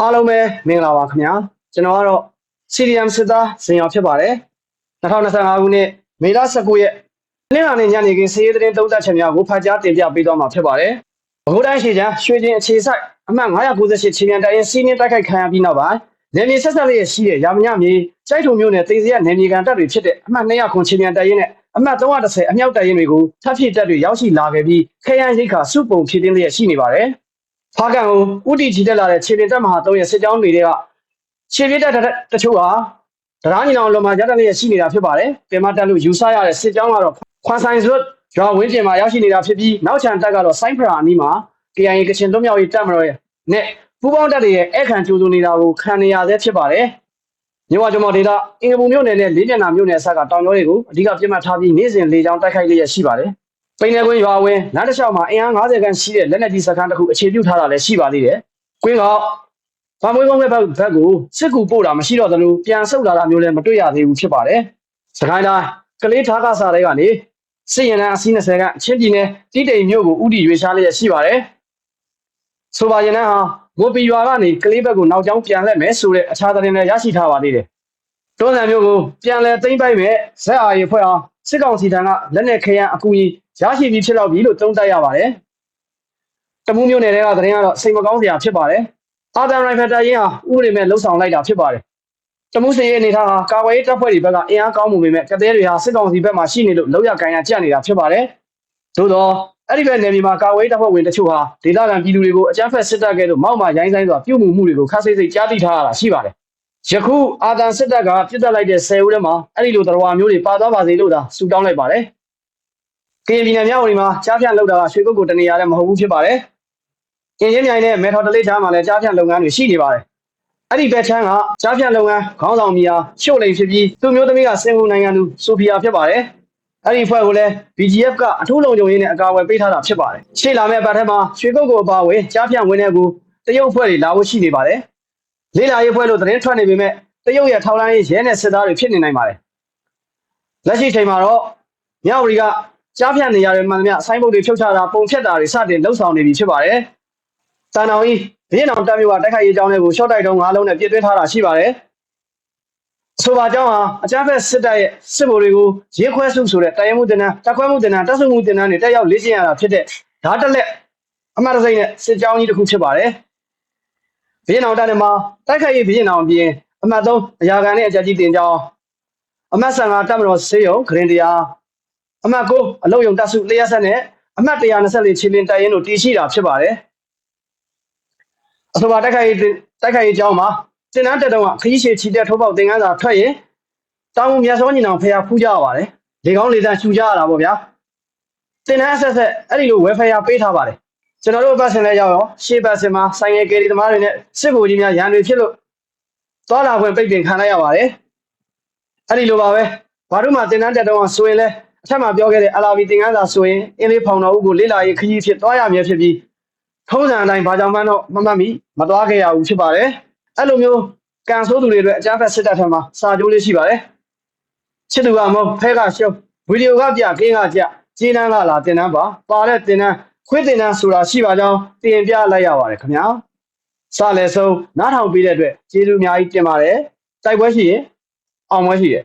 အားလုံးပဲမင်္ဂလာပါခင်ဗျာကျွန်တော်ကတော့ CDM စစ်သားဇင်ရောင်ဖြစ်ပါတယ်2025ခုနှစ်မေလ19ရက်နေ့လာနေ့ညနေခင်းစီးရဲသတင်းသုံးသပ်ချက်များကိုဖတ်ကြားတင်ပြပေးသွားမှာဖြစ်ပါတယ်ဘကိုးတိုင်းရှိချမ်းရွှေချင်းအခြေဆိုင်အမှတ်998ချင်းမြန်တိုင်ရင်စီးနင်းတိုက်ခိုက်ခံရပြီးနောက်ပိုင်းနယ်မြေဆက်ဆက်လေးရှိတဲ့ရာမညမြေစိုက်ထုံမျိုးနဲ့တေစီရနယ်မြေကန်တပ်တွေဖြစ်တဲ့အမှတ်200ခွန်ချင်းမြန်တိုင်ရင်နဲ့အမှတ်330အမြောက်တိုင်ရင်တွေကိုထပ်ဖြည့်တပ်တွေရောက်ရှိလာခဲ့ပြီးခရမ်းရိတ်ခါစုပုံဖြစ်တင်းလျက်ရှိနေပါတယ် ဖားကန်ကိုဥတီချီတက်လာတဲ့ခြေတင်တပ်မဟာ3ရဲ့စစ်ကြောင်းတွေကခြေပြတက်တချို့ဟာတရားညီနောင်လုံမှာရတဲ့လျက်ရှိနေတာဖြစ်ပါတယ်။ပြင်မတက်လို့ယူဆရတဲ့စစ်ကြောင်းကတော့ခွန်ဆိုင်စွတ်ရွာဝင်းကျင်မှာရောက်ရှိနေတာဖြစ်ပြီးနောက်ချန်တက်ကတော့စိုင်းဖရာအနီးမှာ KIA ကချင်လွတ်မြောက်ရေးတပ်မတော်ရဲ့နဲ့ပူးပေါင်းတပ်တွေရဲ့အခန့်ကြိုးစုနေတာကိုခံနေရသေးဖြစ်ပါတယ်။မြဝကျမော်ဒေတာအင်္ဂပူမြို့နယ်နဲ့လေးပြန်နာမြို့နယ်ဆက်ကတောင်ကျောတွေကိုအဓိကပြစ်မှတ်ထားပြီးနေ့စဉ်လေကြောင်းတိုက်ခိုက်လျက်ရှိပါတယ်။ ပိန်နယ်ကွင်းရွာဝင်းလမ်းတစ်လျှောက်မှာအင်အား90ခန်းရှိတဲ့လက်နက်ကြီးစခန်းတစ်ခုအခြေပြုထားတာလည်းရှိပါသေးတယ်။ကွင်းကဗမွေးကုန်းရဲ့ဘက်ဘက်ကိုစစ်ကူပို့တာမရှိတော့သလိုပြန်ဆုတ်လာတာမျိုးလည်းမတွေ့ရသေးဘူးဖြစ်ပါတယ်။စကိုင်းတိုင်းကလေးထားကစားတွေကနေစစ်ရင်တန်းအစီး20ခန်းအချင်းပြည်နယ်တိတိမ်မြို့ကိုဥတီရွေရှားလျက်ရှိပါတယ်။ဆိုပါရင်တန်းဟာမိုပီရွာကနေကလေးဘက်ကိုနောက်ကျောင်းပြန်လှည့်မယ်ဆိုတဲ့အခြားသတင်းလည်းရရှိထားပါသေးတယ်။တွန်းဆန်မျိုးကိုပြန်လဲသိမ့်ပိုက်မဲ့ဇက်အာရီဖွဲ့အောင် စစ်ကောင်စီထံကလက်နက်ခဲယမ်းအကူအညီရရှိပြီးဖြစ်တော့ပြီလို့သုံးသပ်ရပါတယ်။တမူးမျိုးနယ်တွေကသတင်းကတော့စိတ်မကောင်းစရာဖြစ်ပါတယ်။အာဒန်ရိုင်ဖက်တာရင်ဟာဥပဒေမဲ့လှုပ်ဆောင်လိုက်တာဖြစ်ပါတယ်။တမူးစင်ရဲ့အနေထားဟာကာဝေးတပ်ဖွဲ့တွေဘက်ကအင်အားကောင်းမှုပေမဲ့ကတဲ့တွေဟာစစ်ကောင်စီဘက်မှာရှိနေလို့လောက်ရကန်ရကြနေတာဖြစ်ပါတယ်။သို့တော့အဲ့ဒီဘက်နယ်မြေမှာကာဝေးတပ်ဖွဲ့ဝင်တချို့ဟာဒေသခံပြည်သူတွေကိုအကြမ်းဖက်စစ်တပ်ကဲ့သို့မောက်မာရိုင်းဆိုင်စွာပြုမှုမှုတွေကိုခါစိတ်စိတ်ကြားသိထားရတာရှိပါတယ်။ ယခုအာဒန်စစ်တပ်ကပြစ်တက်လိုက်တဲ့10ဦးထဲမှာအဲ့ဒီလိုတော်ဝါမျိုးတွေပါသွားပါစေလို့သာဆုတောင်းလိုက်ပါတယ်။ကရင်ပြည်နယ်မြောက်ဝင်မှာကြားဖြန့်လောက်တာကရွှေကုတ်ကိုတနေရာလည်းမဟုတ်ဘူးဖြစ်ပါတယ်။ကရင်ချင်းမြိုင်နဲ့မေထော်တလေးချားမှာလည်းကြားဖြန့်လုပ်ငန်းတွေရှိနေပါတယ်။အဲ့ဒီဘက်ချမ်းကကြားဖြန့်လုပ်ငန်းခေါင်းဆောင်မီယာရှို့လိန်ဖြစ်ပြီးသူမျိုးသမီးကစင်ကူနိုင်ငံသူဆိုဖီယာဖြစ်ပါတယ်။အဲ့ဒီဖွဲ့ကိုလည်း BGF ကအထူးလုံခြုံရေးနဲ့အကာအကွယ်ပေးထားတာဖြစ်ပါတယ်။ရှေ့လာမယ့်ပတ်ထက်မှာရွှေကုတ်ကိုအပါအဝင်ကြားဖြန့်ဝင်တဲ့ကူတရုတ်ဖွဲ့တွေလာဖို့ရှိနေပါတယ်။ လေးလာရေးဖွဲ့လို့သတင်းထွက်နေပေမဲ့တရုတ်ရဲ့ထောက်လိုင်းရေးရဲနဲ့စစ်သားတွေဖြစ်နေနိုင်ပါတယ်။လက်ရှိချိန်မှာတော့မြောက်ဝတီကကြားဖြန့်နေရတဲ့မှန်သမျှဆိုင်းဘုတ်တွေဖြုတ်ချတာပုံဖြတ်တာတွေစတင်လှုပ်ဆောင်နေပြီဖြစ်ပါတယ်။တန်တော်ကြီးဗီယက်နမ်တပ်မျိုးကတိုက်ခိုက်ရေးကြောင်းတွေကိုရှော့တိုက်တုံး၅လုံးနဲ့ပြစ်သွင်းထားတာရှိပါတယ်။ဆိုပါကြောင်းဟာအကြမ်းဖက်စစ်တပ်ရဲ့စစ်ဗိုလ်တွေကိုရဲခွဲစုဆိုတဲ့တရင်မှုတင်တန်းတက်ခွဲမှုတင်တန်းတက်ဆုမှုတင်တန်းတွေတက်ရောက်လေ့ကျင့်ရတာဖြစ်တဲ့ဓာတ်တက်လက်အမှတ်တစိမ့်နဲ့စစ်ကြောင်းကြီးတစ်ခုဖြစ်ပါတယ်။ ဗီယက်နမ်တပ်နဲ့မှာတိုက်ခိုက်ရေးဗီယက်နမ်အပြင်အမှတ်3အရာခံနဲ့အကြကြီးတင်ကြောင်းအမှတ်15တပ်မတော်စေယုံဂရင်တရားအမှတ်9အလုတ်ယုံတပ်စုလျှက်ဆက်နဲ့အမှတ်124ခြေလင်းတိုင်ရင်တို့တည်ရှိတာဖြစ်ပါတယ်အဆိုပါတိုက်ခိုက်ရေးတိုက်ခိုက်ရေးကြောင်းမှာစင်နန်းတက်တော့ကခရီးရှည်ချီတက်ထိုးပေါက်သင်္ကန်းစာထွက်ရင်တောင်မြတ်စောညီနောင်ဖျားဖူးကြရပါတယ်လေကောင်းလေတန်းရှူကြရတာပေါ့ဗျာသင်တန်းအဆက်ဆက်အဲ့ဒီလိုဝယ်ဖျားပေးထားပါတယ် ကျွန်တော်တို့ဘတ်စင်လဲရောက်ရောရှေ့ဘတ်စင်မှာဆိုင်ငယ်ကယ်ရီသမားတွေနဲ့စစ်ဗိုလ်ကြီးများရန်တွေဖြစ်လို့သွားလာခွင့်ပိတ်ပင်ခံလိုက်ရပါတယ်အဲ့ဒီလိုပါပဲဘာလို့မှသင်တန်းတက်တော့ဆိုရင်လဲအထက်မှာပြောခဲ့တဲ့ LRV သင်္ကန်းစာဆိုရင်အင်းလေးဖောင်တော်ဦးကိုလေ့လာရေးခရီးဖြစ်သွားရမည်ဖြစ်ပြီးထုံးစံအတိုင်းဘာကြောင့်မှတော့မမှတ်မိမသွားခဲ့ရဘူးဖြစ်ပါတယ်အဲ့လိုမျိုးကန်ဆိုးသူတွေအတွက်အကြမ်းဖက်စစ်တပ်ထံမှာစာကြိုးလေးရှိပါတယ်ချစ်သူကမဟုတ်ဖဲကရှုံးဗီဒီယိုကပြကင်းကကြကျေးနန်းကလာတင်တန်းပါပါတဲ့တင်တန်း ခွေးတင်တန်းဆိုတာရှိပါကြောင်းတင်ပြလိုက်ရပါတယ်ခင်ဗျာစလည်းဆုံးနားထောင်ပြီးတဲ့အတွက်ကျေးဇူးအများကြီးတင်ပါတယ်တိုက်ပွဲရှိရင်အောင်ပွဲရှိတယ်